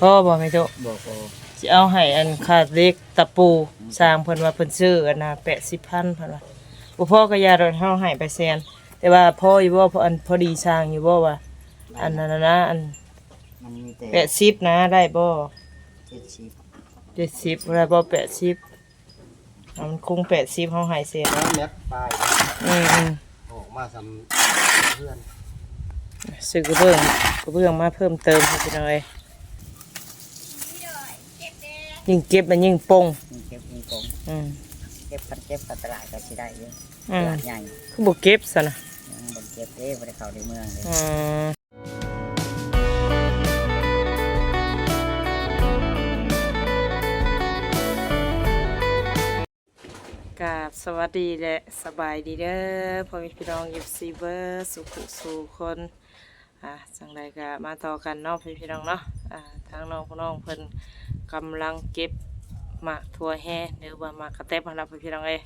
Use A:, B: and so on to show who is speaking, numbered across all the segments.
A: พ่อบ่แม่ตุ
B: บอกพอ
A: สิเอาให้อันขาดเล็กตะปูสร้างเพิ่นว่าเพิ่นซื้ออันน่ะ80,000เพิ่นว่าบ่พอก็อย่าดอกเฮาให้ไปแสนแต่ว่าพออยู่บ่พออันพอดีสร้างอยู่บ่ว่า อันนั้นน่ะนะอัน
B: มันมีแต่
A: แปดสิบนะได้บ่
B: เจ็ดสิบ
A: เจ็ดสิบได้บ่แปดสิบอะมันคงแปดสิบเฮาให้เสร็จแล้ว
B: แมปป้าย
A: อืมอืม
B: ออกมาสำเพื่อน
A: ซื้อกระเบื้องกระเบื้องมาเพิ่มเติมให้พี่น้อย ยิ่งเก็บมันยิ่งปง
B: มีเก็บมีกอง
A: อืม
B: เก็บกันเก็บกันตลาดก็สิได้เยอะ
A: อื
B: ต
A: ม
B: ลาดใหญ่
A: คือบ่เก็บซะนะ
B: ยังบ่ได้เก็บเด้บ่ได้เข้าในเมืองเลย
A: อืมกราบสวัสดีและสบายดีเด้อพ่อแม่พี่น้อง FC เบอร์สุขสู่คน อ่าจังใดก็มาต่อกันเนาะพี่พี่น้องเนาะอ่าทางน้องพี่น้องเพิ่นกำลังเก็บหมากทัวแห่หรือว่าหมากกระเต็บมารับพี่พี่น้องเอ้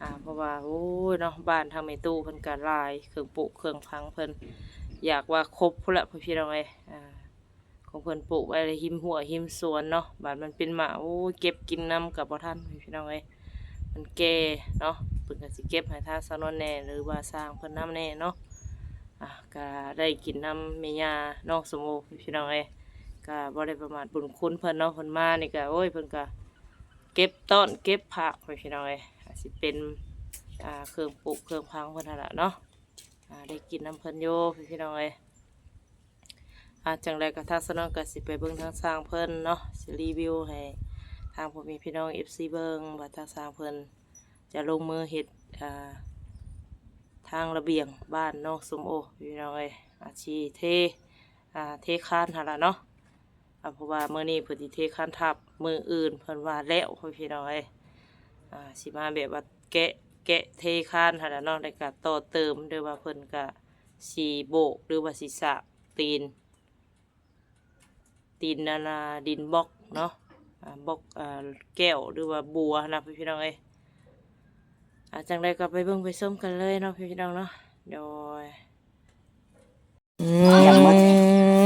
A: อ่าเพราะว่าโอ้ยเนาะบ้านทางในตู้เพิ่นก็หลายเครื่องปลูกเครื่องพังเพิ่นอยากว่าครบพุ่นละพี่พี่น้องเอ้อ่าของเพิ่นปลูกไว้เลยหิมหัวหิมสวนเนาะบ้านมันเป็นหมาโอ้ยเก็บกินน้ำกับบ่ทันพี่พี่น้องเอ้ยมันแก่เนาะเพิ่นก็สิเก็บให้ท่างสนวนแน่หรือว่าสร้างเพิ่นน้ำแน่เนาะ อะก็ได้กินน้ำเมียาน้องสมโอพี่น้องเอ้ก็บ่ได้ประมาทบุญคุณเพิ่นเนาะเพิ่นมานี่ก็โอ้ยเพิ่นก็เก็บต้นเก็บผักพี่น้องเอ้อาจสิเป็นอ่าเครื่องปลูกเครื่องพังเพิ่นนั่นล่ะเนาะอ่าได้กินน้ำเพิ่นโยพี่น้องเอ้อาจังไรก็ทางสนองก็สิไปเบิ่งทางสร้างเพิ่นเนาะสิรีวิวให้ทางผมมีพี่น้อง FC เบิ่งว่าทางสร้างเพิ่นจะลงมือเฮ็ดอ่า ทางระเบียงบ้านนอกสมโอพี่น้องเอ้ยอาชีเทอ่าเทคานหนละเนาะอ่าเพราะว่าเมื่อนี้เพิ่นสิเทคานทับมืออื่นเพิ่นว่าแล้วพี่น้องเอ้ยอ่าสิมาแบบว่าแกะแกะเทคานหนละเนาะแล้วก็ต่อเติมหรือว่าเพิ่นก็สีโบกหรือว่าสีสาบตีน ตีนนานาดินบล็อกเนาะอ่าบล็อกอ่าแก้วหรือว่าบัวนะพี่น้องเอ้ย อาจังใดก็ไปเบิ่งไปส้มกันเลยเนาะพี่น้องเนาะเดี๋ยวอื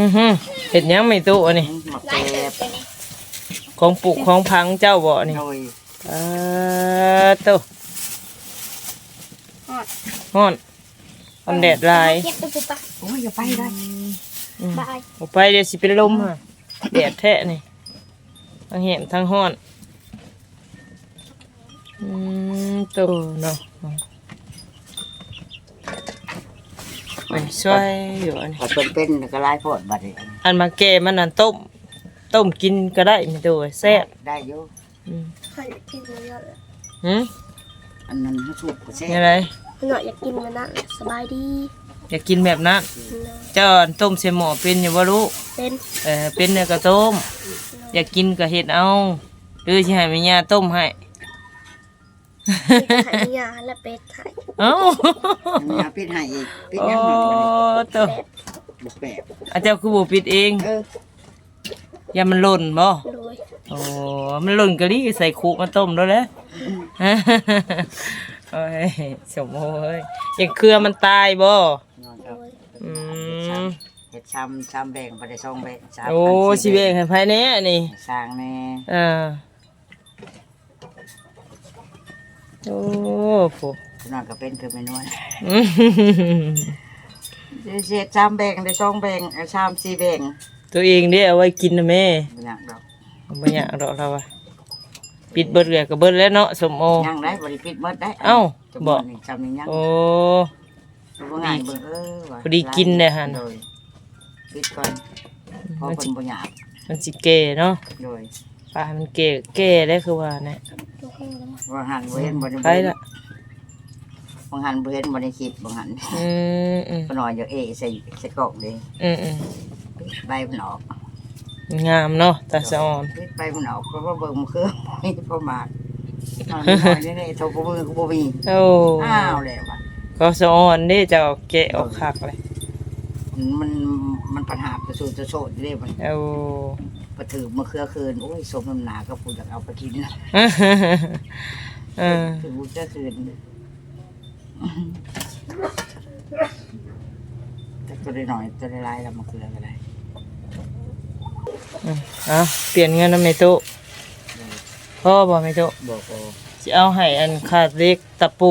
A: มฮึเห็ดหยังไม่ตู้อันนี้
B: หมักเก็บ
A: ของปลูกของพังเจ้าบ่นี่
B: โดย
A: เออตู้ฮ้อนอันแดดลาย
C: เก็บตัวปุ๊บปะ
B: โอ้ยอย่าไปได้
C: บาย
A: ออกไปเดี๋ยวสิเป็นลมอะแดดแท้นี่ทั้งเห็นทั้งฮ้อน อืมตู้เนาะโอ้ยช่วยอยู่อันนี้
B: ถ้าเป็นเป็นก็หลายโพดบัดนี้
A: อันมาแก่มันนั่นต้ม ต้มกินก็ได้ไม่ตัวแซ่บ
B: ได้อยู่
A: อืม
C: ขอยกินมันแล้ว
A: หืม
B: อันนั้นสุกก็แซ่
A: ยังไง
C: หน่อยอยากกินมันนะสบายดี
A: อยากกินแบบนั้นเจ้าอันต้มเสหมอเป็นอยู่บ่รู้
C: เป็น
A: เออเป็นเนี่ยก็ต้ม อยากกินก็เฮ็ดเอาหรือสิให้แม่ย่าต้มให้
C: มีไข่ยาและเป็ดไข่
A: เอ้า
B: อันนี้เอาปิดให้อีกปิด
A: โอ้
B: ยังหนึ่ง
A: ตัว
B: บุกแปบ
A: อาเจ้าคือบ่ปิดเอง
B: เออ
A: อย่ามันหล่นบ่
C: โดย
A: โอ้มันหล่นกะลิใส่คุกมาต้มแล้วแหละโอ้ยสมโอ้ยยังเครือมันตายบ่
B: นอน
C: โด
B: ครับ
C: ย
A: อืม
B: เฮ็ดช้ำช้ำแบ่งบ่ได้ส่งแบ่งสาม
A: โอ้
B: พัน
A: ชีเวงให้ภายในนี่
B: สร้างแน่
A: อ่า โอ้โห
B: นอนก็เป็นคือไม่นวล
A: อืม
B: เสียช้ำแบ่งได้ส่งแบ่งเอาช้ำสี่แบ่ง
A: ตัวเองเด้เอาไว้กินนะแม่
B: บ่อยากดอก
A: ไม่อยากดอกเราอะปิดเบิดเลยก็เบิดแล้วเนาะสมโอ
B: ยังได้บริปิดหมดได้
A: เอ้า
B: จำน
A: บ่
B: วนนี่จำนี่ยัง
A: โอ้
B: บ่ง่ายเบิ่งเออว่ะ
A: พอดีกินเลยหั่น
B: โดยปิดก่อนเพอคนบ่อยาก
A: มันสิเก่เนาะ
B: โดย
A: ปลามันเก่เก่ได้คือว่าเนี่ย
C: ตัวแห้งแล้วมั้ง
B: บ่หันบ่เห็นบ่ได้
A: ไปละ
B: บ่หันบ่เห็นบ่ได้คิดบ่หัน
A: อืมอืม
B: ก็นอนอยู่เอใส่ใส่กล่องเลย
A: อืมอืม
B: ใบมันออก
A: งามเนาะตาสะอ่อน
B: ปิดใบมันออกเพราะว่าเบิ่งมันคือบ่มีประมาทนอนน้อยนี่ๆโทรบ่มือก็บ่มี
A: โอ้
B: อ้าวแล้วว่ะ
A: ก็สะอ่อนเด้จะเอาแกะออกคักเลย
B: มันมันปัญหาประสูจะโสดเด้มัน
A: โอ้
B: ประถือมะเขือคืนโอ้ยสมน้ำหนาก็พูดอยากเอาไปกินนะ
A: เออ
B: ถือมะเขือคืนแต่ตัวได้หน่อยตัวได้หลายแล้วมะเขือก็ได้
A: อืมเอาเปลี่ยนเงินนำเมตุพ่อบ่เมตุ
B: บอกพอ
A: สิเอาให้อันขาดเล็กตะปู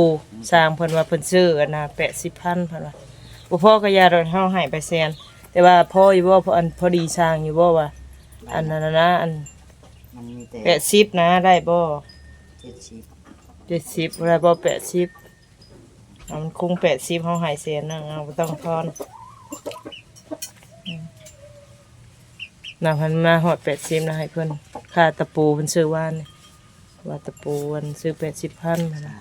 A: สร้างเพิ่นว่าเพิ่นซื้ออันน่ะ80,000เพิ่นว่าบ่พ่อก็อยาดอกเฮาให้ไปแสนแต่ว่าพ่ออยู่บ่พออันพอดีสร้างอยู่บ่ว่า อันนั้นน่ะนะอัน
B: มันมีแต่
A: 80นะได้บ่
B: เจ็ดสิบ
A: 70ได้บ่80เอามันคง80เฮาให้แสนนึงเอาบ่ต้องทอนอืมน่ะเพิ่นมาฮอด80นะให้เพิ่นค่าตะปูเพิ่นซื้อว่านนี่ว่าตะปูอันซื้อ80,000นั่นน่ะ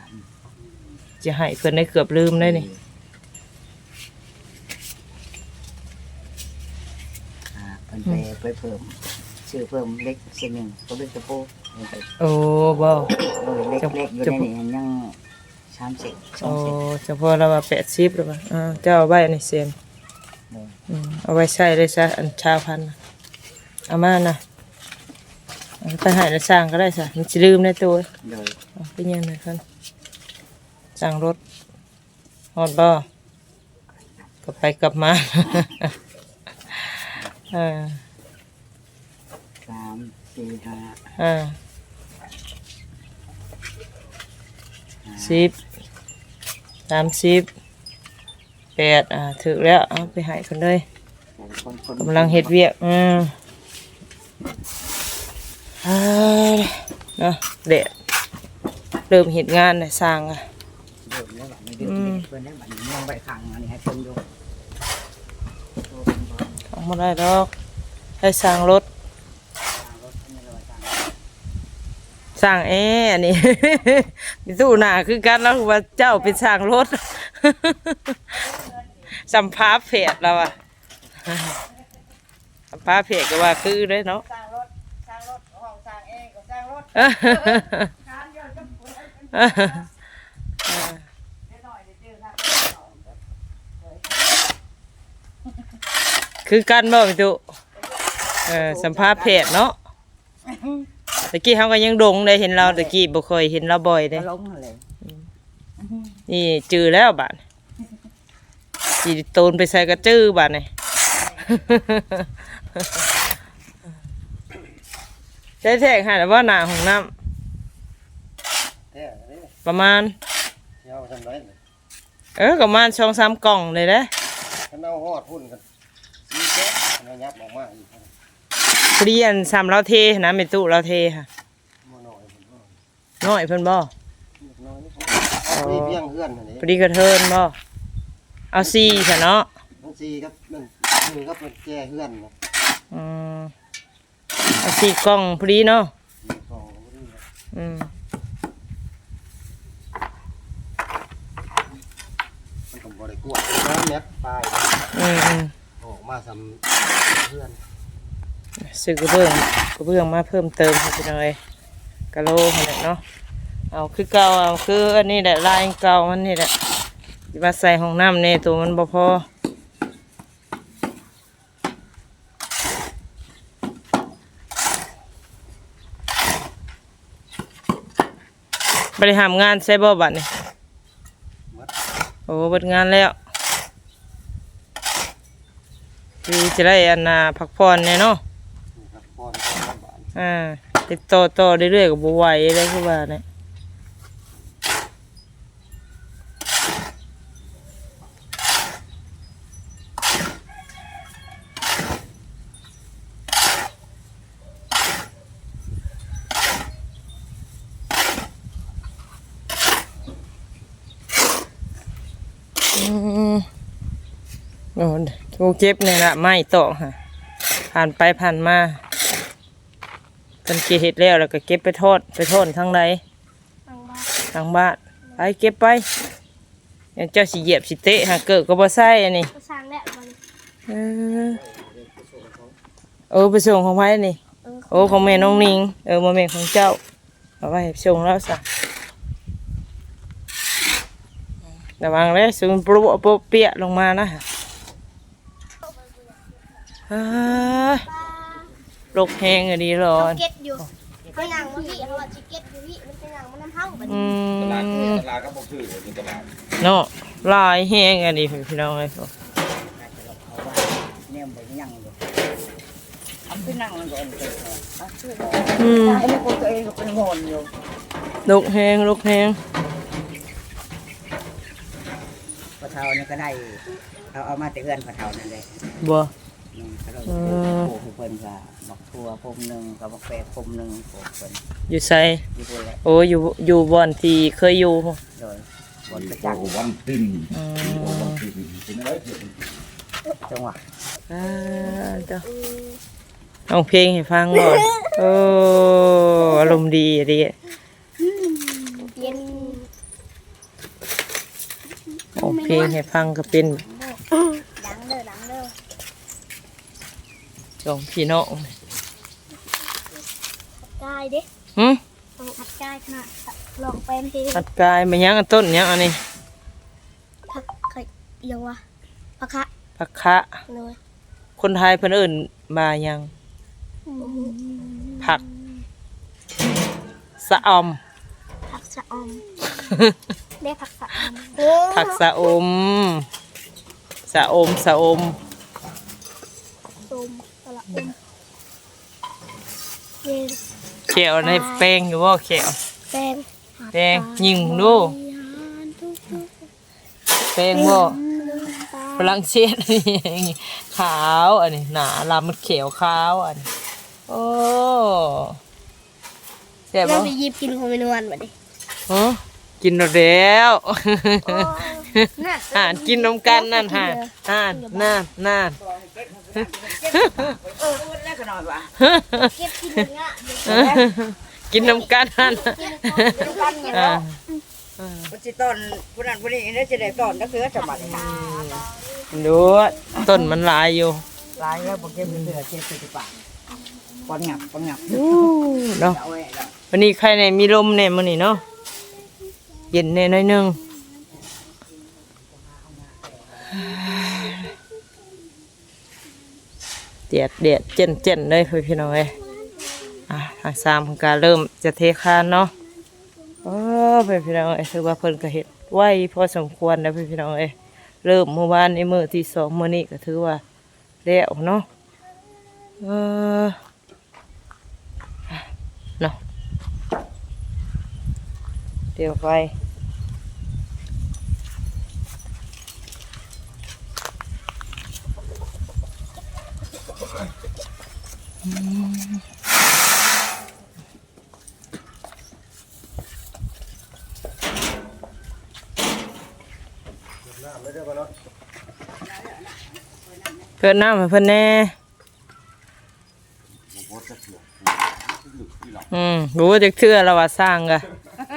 A: จะให้เพิ่นได้เกือบลืมได้นี่
B: อ่าเพิ่นไปไปเพิ่ม ชื่อเพิ่มเล็กเส้นหนึ่งก็เป็นตะปูเพิ่นไป
A: โอ้บ่
B: เออเล็กเล็กอยู่
A: จะ
B: ในนี้ยังสามสิบสอ
A: โอ้
B: งสิบ
A: เฉพาะเราว่าแปดสิบหรือเปล่าอ่าเจ้าเอาไว้ในเซียน
B: เลย
A: อืมเอาไว้ใช้ได้ซะอันชาวพันธุ์น่ะเอามานะเอาไปใหายแล้วสร้างก็ได้ซะมันจะลืมในตัว
B: เลย
A: เอาไปยังไงครับสั่งรถฮอดบ่กลับไปกลับมาอ่า
B: สามสี่ห้า
A: อ่าสิบสามสิบแปดอ่าถึกแล้วเอาไปใหายคนเลย
B: คนคน
A: กำลังเฮ็ดเวียกอืมอ่าเนาะเด็ดเริ่มเฮ็ดงานได้สร้างอะ
B: เดิมแล้วบัดนี้เดิมเพิ่นแล้วบัดนี้มองไปข้างอันนี้ให้เพิ่นดูโอ้เพิ่นบอก
A: ทำมาได้ดอกให้สร้างรถ
B: ทางรถเพิ่นเลยทาง
A: สร้างแอร์อันนี้ มีตู้หน้าคือกันแล้วว่าเจ้าเป็นสร้างรถ สัมภาษณ์เพจแล้วอะสัมภาษณ์เพจก็ว่าคือเลยเนาะ
B: สร้างรถสร้างรถห้องสร้างเองก็สร้างรถ
A: คือกันบ่พี่ตุเออสัมภาษณ์เพจเนาะ ตะกี้เขาก็ยังดงได้เห็นเราตะกี้บ่เคยเห็นเราบ่อยเด้
B: ก็ลงนั่นแหละ
A: นี่จือแล้วบาดนี้สิโตนไปใส่กระจื้อบาดนี่ได้แท้งหาว่าหน้าของน้ำ
D: แท้นี่
A: ประมาณ
D: เที่ยวทำไรเนี่ย
A: เออประมาณ2-3กล่องเลยเด้
D: ถ้าเอาหอดพุ่นกันซีแก๊สเอายับออกมาอีก
A: พอดีอันซ้ำเราเทนะแม่ตู้เราเทค่ะ
D: มาหน่อยผมก็
A: น้อยเพิ่นบ่
D: เล็กน้อยนี่ผมเอาไปเพียงเพื่อนอันนี้
A: พอดีกระเทินบ่เอาซี่ซะเนาะ
D: มันซีครับมันคือครับมันแก่เพื่อนนะ
A: อืมเอาซี่กล่องพอดีเนาะ
D: มีกองพอดีนะ
A: อืม
D: มันก็บริกวดแล้วแม็กปลาย
A: อืมอืม
D: ออกมาสำเพื่อน
A: ซื้อกระเบื้องกระเบื้องมาเพิ่มเติมให้พี่น้อยกะโลหั่นแหละเนาะเอาคือเก่าเอาคืออันนี้แหละลายเก่ามันนี่แหละสิมาใส่ห้องน้ำเนี่ยตัวมันบ่พอบริหารงานใช่บ่บัดนี่
D: มัด
A: โอ้เบิดงานแล้วคือจะได้อันน่ะพักผ่อนเนี่ยเนาะ
D: นี่ครับป้อนป้
A: อ่าติดต่อต่อเรื่อยๆกับบัวไหวเลยคือว่าเนี่ยอืมโอ้ทูเก็บเนี่ยละไม่ต่อค่ะ ผ่านไปผ่านมา กันเกเห็ดแล้วแล้วก็เก็บไปทอดไปทอดทั้งใด
C: ทางบ้าน
A: ทางบ้านไปเก็บไปเดี๋ยวเจ้าสิเหยียบสิเตะหาเกิดก็บ่ใส่อันนี้
C: ก็สร้างแล้วมัน
A: เออเออไปส่งของไผนี่
C: เออ
A: โอ้ของแม่น้องนิงเออมาแม่ของเจ้าเอาไว้ให้ส่งแล้วซะระวังเลยสูงปลุโปะเปียลงมานะอ่า ลกแห้งอันนี้ร้อ
C: เขา
A: น
C: เก็ตอยู่เขาหนังมาพี่เขาว่าจิเก็ตอยู่พี่มันเป็นหนังมันน้ำเผาบัด
A: อื
C: นี้
D: ตลาด
A: ม
D: ตลาดก็บอกชื่อเป็นตลาด
A: เนาะลายแห้งอันนี้พี่น้องเลยครับ
B: เอาว่าเนี่ยมันยังอยู่เอาไปนั่งมันก่อนเลยเอาช่วย
A: อืม
B: ไอ้นี่ตัวเองก็เป็นโงนอยู่
A: ลูกแหงลูกแหง
B: พอเท่านี่ก็ได้เอาเอามาแต่เอื้อนพอเท่านั่นเลย
A: บ่
B: อืมก็เรา
A: อืม
B: โอ้โหเพิ่นก็บักทั่วพรมหนึ่งกับบักแปรพรมหนึ่งโอ้เพิ่น
A: อยู่ไส
B: อยู่บนแหละ
A: โอ้อยู่อยู่บ่อนที่เคยอยู่
B: โดยบนประ
E: จา
B: จั
E: ก
B: กษ์
E: วันติน
A: อืม
E: วันตินเป็นอะไรเกี่ยวกับ
B: จังหวะ
A: อ่าเจ้าเอาเพลงให้ฟังก่อนโอ้อารมณ์ดีดี
C: เย็น
A: เอาเพลงให้ฟังก็เป็น
C: ดังเด้อดังเด้อ
A: สองพี่น้อง
C: กายเด้
A: หึ
C: ต้องอัดกายขนาดลองเป็นที
A: อัดกายมายังอันต้นยังอันนี้
C: พักเคยเอียงวะพักคะ
A: ผักคะ
C: เลย
A: คนไทยเพิ่นเอิ้นมายัง ผัก สะอม
C: ผักสะอมได้ผักสะอม
A: ผักสะอมสะอมสะอม
C: ส้มสละอม เย็น
A: เขียวในแป้งอยู่บ่เขียว
C: แป้ง
A: แป้งยิงดูแป้งบ่ฝรั่งเศสขาวอันนี้หนาลำมันเขียวขาวอันนี้โอ้แซ่บ
C: เรา
A: บ่
C: ไปหยิบกินของเมนูวันบัดดิ
A: ฮะกินแล้ว
C: น่ะ
A: อ่านกินนมกันนั่นห่านอ่านนั่นนั่น
B: เออพูดแล้วก็นอนว่ะ
C: เก็บกินอย่างเงี้ย
A: กินนมกันนั่นอ่า
B: พุจิตอนผู้นั้นผู้นี้นี่จะได้ตอนก็คือจะมาเลยค่ะ
A: ดูต้นมันลายอยู่
B: ลายแล้วบอกเก็บเสือเจ็ดสิบบาปอนหยับปอนหยับ
A: เนาะ
B: วั
A: นนี้ใครในมีลมเนี่ยมันนี่เนาะเย็นแน่น้อยนึง เดียดเดดเจนเจนเลยพี่น้องเอ้ยอะทางสามของการเริ่มจะเทคานเนาะโอ้พี่น้องเอ้ยถือว่าเพิ่นก็เห็ดไหวพอสมควรนะพี่น้องเอ้ยเริ่มเมื่อวานในมือที่สองมือนี้ก็ถือว่าแล้วเนาะเออเนาะเดี๋ยวไป
D: น้ำไม่ได้ป่ะเนาะ
A: เกิดน้ำให้เพิ่นแน่อืมบ่ว่าจักเทื่อแล้วว่าสร้างกะ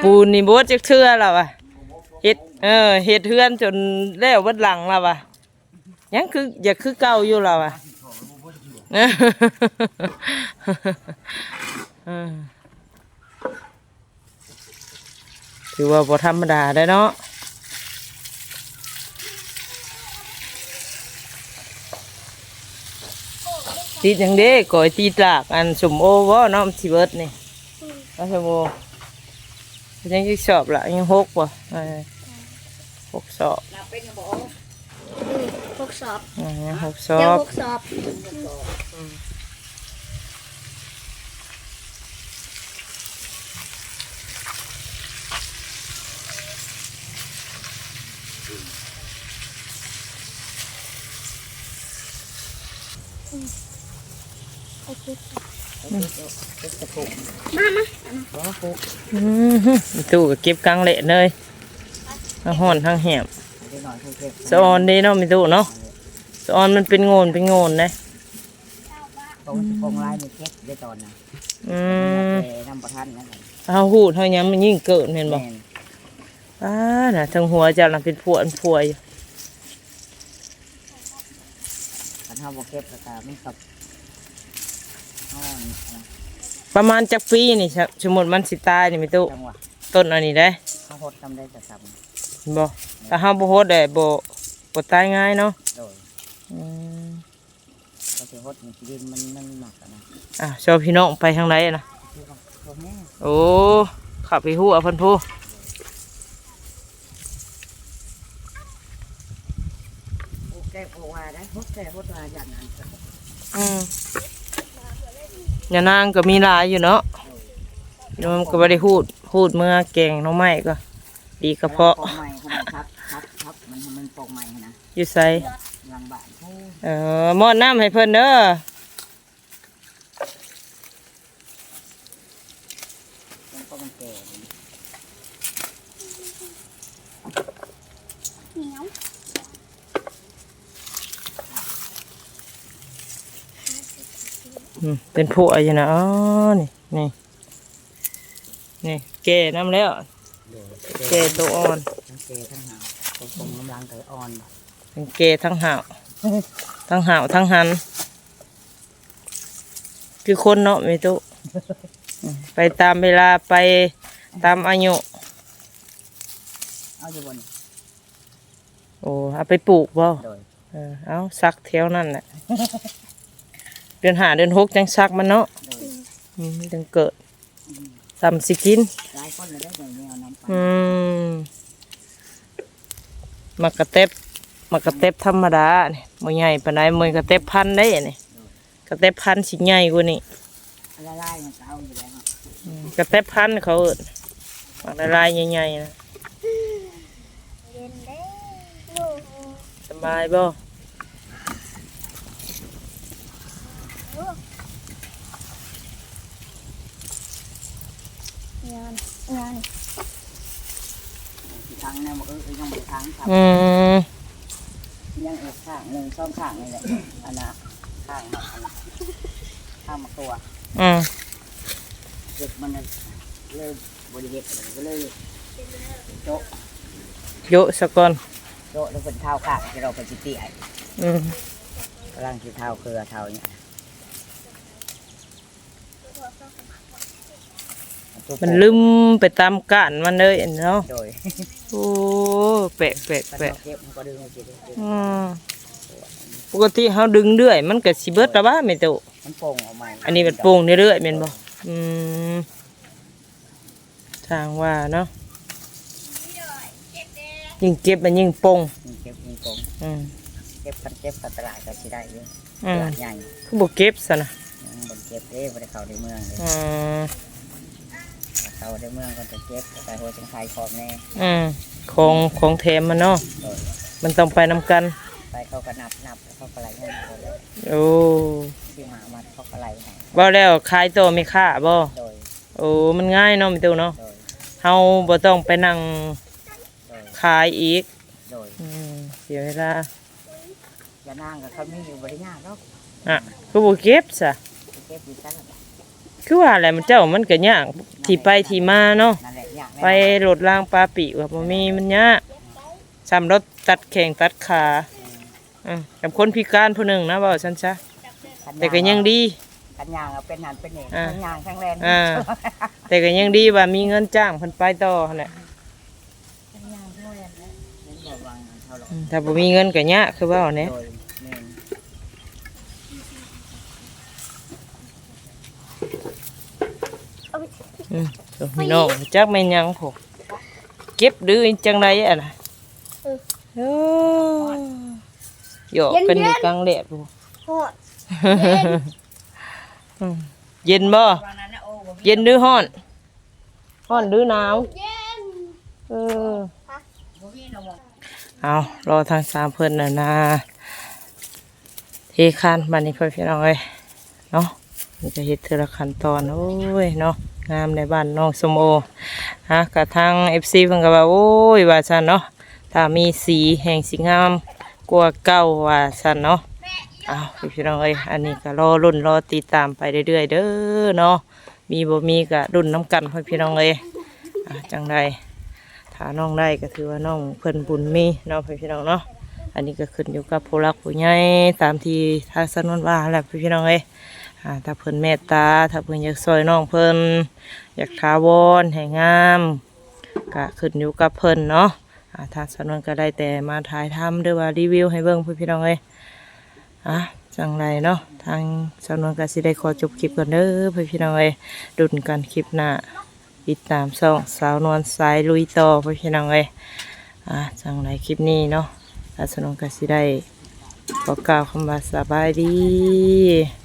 A: ปูนนี่บ่ว่าจักเทื่อแล้วว่ะเฮ็ดเออเฮ็ดเฮือนจนแล้วเบิดหลังแล้วว่ะยังคืออย่าคือเก่าอยู่แล้วว่ะเออเออถือว่าบ่ธรรมดาได้เนาะ ตีจังเด้ก่อยตีตรากอันสมโอบ่เนาะมันสิเบิดนี่เนาะสมโอยังสิสอบละยังหกบ่เออหกสอบ
B: นับเป็นยังบอก
C: พวกสอบ
A: อืมหกส
C: เดี๋ยว
A: อบ
C: พวกสอบ
A: อืมฮึ ตู้ก็เก็บกลางเละเลยทั้งห่อนทั้งแหม
B: เดี๋ยวหน่อยเก็บ
A: สะออนเดีเนาะมีตู้เนาะสะออนมันเป็นโงนเป็นโงนนะ
B: ตรงกองลายมีเก็บได้ตอนนะ
A: อืม
B: แต่น้ำประทันนั่นแหละ
A: เอาหูดเท่านี้มันยิ่งเกิดเห็นบ่
B: แม่น
A: อ่าน่ะทั้งหัวเจ้าน่ะเป็นพวอันพวยอยู่
B: คันเฮาบ่เก็บก็ตามมันกับอ้อนนะ
A: ประมาณจักปีนี่ครับสมมุติมันสิตายนี่มีตู้
B: จังหวะ
A: ต้นอันนี้ได้
B: เฮาหดทำได้จะท
A: บ่ถ้าเฮาบ่โหดได้บ่บ่ตายง่ายเนาะำ
B: โดย
A: อืม
B: ก็สิหดนี่ดินมันมันหนักอะนะ
A: อะชาวพี่น้องไปทางไหนน่ะ
B: คือว่าตัวแม่
A: โอ้ขับไปหัวเพันผู้
B: โอ้แก้โอวาได้หดแก้หดวาอย่างนั้น
A: อืม ยานางก็มีหลายอยู่เนาะโยมก็บ่ได้พูดพูดเมื่อแกงหน้องไม้ก็ ดีกระเพาะ
B: ปอกใหม่ขนาดครับครับครับมันมันปอกใหม่นะ
A: อยู่ไส
B: หลังบ้านโอ้
A: เออมอดน้ำให้เพิ่นเด้อ
B: มันก็มันแก่เลย
C: เหนียว
A: อืม เป็นผัวอยู่นะอ๋อนี่นี่นี่แก่น้ำแล้ว
B: เดี๋ยว
A: แก่ตัวอ่อน
B: ทั้งแก่ทั้งหาวตรงตรงกำลังเกิดอ่อนบ่
A: เป็นแก่ทั้งหาวทั้งหาวทั้งหัน คือคนเนาะไม่ตุอืมไปตามเวลาไปตามอายุ
B: เอาอยู่บน
A: โอ้เอาไปปลูกบ่
B: โดย
A: เออเอาซักแถวนั่นแหละเดือนหาเดือนหกจังซักมันเนาะ
B: โดย
A: อืมจังเกิดซ้ำสิกิน
B: หลายคนเลยได้แบบนี้เอาน้ำไป
A: อืมมากระเต็บมากระเต็บธรรมดาเนี่ยมันใหญ่ปานใดมันกระเต็บพันธุ์ได้เนี่ยกระเต็บพันธุ์สิใหญ่กว่านี่
B: ละลายมันจะเอาอยู่แล้วครับ
A: อืมกระเต็บพันธุ์เขาเอิ้นมักละลายใหญ่ๆนะ
C: เย็นเด้ลูก
A: สบายบ่
C: งานงาน
B: ทางเนี่ยมันก็ยังไม่ทางครับ
A: อืม
B: ยังอีกข้างหนึ่งซ่อมข้างนี่แหละอันน่ะข้างมาข้างมาตัว
A: อืม
B: เด็กมันน่ะเลยบริเวณก็เลยโต๊ะ
A: โยะสะกอน
B: โต๊ะแล้วเป็นเท้าข้างที่เราเป็นจิตเตีย
A: อืม
B: กำลังที่เท้าเครือเท้าเนี่ย
A: มันลืมไปตามก้านมันเลยเนาะ
B: โดย
A: โอ้แปะแปะ
B: ถ้า
A: แปะ
B: เราเก็บมันก็ดึงมาจิต
A: อืมปกติเฮาดึงเรื่อย มันก็สิเบิดและบ้าแม่ตุ
B: มันโป่งออกมา
A: อันนี้มันโป่งเรื่อยๆแม่นบ่อืมทางว่าเนาะยิ่งเก็บมันยิ่งโป่ง
B: มันเก็บมันโป่ง
A: อืม
B: เก็บกันเก็บกันตลาดก็สิได้เยอะ
A: อื
B: ต
A: ม
B: ลาดใหญ่
A: คือบ่เก็บซะนะ
B: ยังบนเก็บเด้บริเข้าในเมืองเลย
A: อืม
B: เข้าในเมืองก็จะเก็บแต่หัวจังไคขอบแน่
A: อืมของของแถมมันเนาะ
B: โดย
A: มันต้องไปนํกัน
B: ไปเข้าก็นับนับเข้าก็ไหลเงินหมดเลย
A: โอ้
B: ที่หมามัดเข้าก็ไหลให้
A: บ่แล้วขายตัวมีค่าบ่
B: โดย
A: โอ้มันง่ายเนาะแม่ตุเนาะ
B: โดย
A: เฮาบ่ต้องไปนั่ง
B: โดย
A: ขายอีก
B: โดย
A: อืมเสียเวลา
B: อย่านั่งกับเขามีอยู่บริญญากหรอก
A: อะคือบ่เก็บซะ
B: ไปเก็บอยู่กันนั่นแหละ
A: คือว่าอะไรมันเจ้ามันก็ยากที่ไปที่มาเนาะ
B: นั่นแหละยากแน่
A: ไปโหลดล่างปลาปีว่าบ่มีมันยากซ้ำรถตัดแข้งตัดขาอืมกับคนพิการผู้หนึ่งนะเว่าฉันซะแต่ก็ยังดี
B: กันยางเอาเป็นหันเป็นเอง
A: อ่า
B: กันยางแข็งแรง
A: อ่า แต่ก็ยังดีว่ามีเงินจ้างเพิ่นไปต่อหั่นแหละ
B: กันยางด้วยนะเน้นบอกวางเท่าไหร่
A: อืมถ้าบ่มีเงินก็ยากคือเว่าแหน่
B: โดยแม่น
A: อืมโอ้ พี่น้องจักแม่นหยังพอเก็บดื้อจังไดอะน่ะโอ้หยอกกันอยู่กลางแดดพู
C: โหด
A: อืมเย็นบ่
B: วางนั้นนะโอ้บ่มี
A: เย็นหรือฮ้อนฮ้อนหรือหนาว
C: เย็น
A: เออ
B: บ่มีน้อง
A: เอารอทางสามเพิ่นน่ะนะเทคานบัดนี้เพิ่นพี่น้องเอ้ยเนาะมันจะเฮ็ดเทอละขั้นตอนโอ้ยเนาะ งามในบ้านน้องสมโอฮะกระทาง FC เพิ่นก็ว่าโอ้ยว่าซันเนาะถ้ามีสีแห่งสีงามกว่าเก่าว่าซันเนาะเอาพี่น้องเอ้ยอันนี้ก็รอรุ่นรอติดตามไปเรื่อยๆเด้อเนาะมีบ่มีก็รุ่นน้ำกันพ่อพี่น้องเอ้ยจังไดถ้าน้องได้ก็ถือว่าน้องเพิ่นบุญมีเน้อพี่น้องเนาะอันนี้ก็ขึ้นอยู่กับผู้รักผู้ใหญ่ตามที่ทางสนวนว่าแหละพี่น้องเอ้ย ถ้าเพิ่นเมตตา ถ้าเพิ่นอยากซอยน้องเพิ่นอยากทาวรให้งามก็ขึ้นอยู่กับเพิ่นเนาะอ่าทางสนวนก็ได้แต่มาถ่ายทำหรือว่ารีวิวให้เบิ่งพี่น้องเอ้ยอะจังไรเนาะทางสนวนก็สิได้ขอจบคลิปก่อนเด้อพี่น้องเอ้ยดุนกันคลิปหน้าติดตามช่องสาวนวลสายลุยต่อไปพี่น้องเอ้ยอ่าจังไรคลิปนี้เนาะอาสนองกสิได้ขอกล่าวคำว่าสบายดี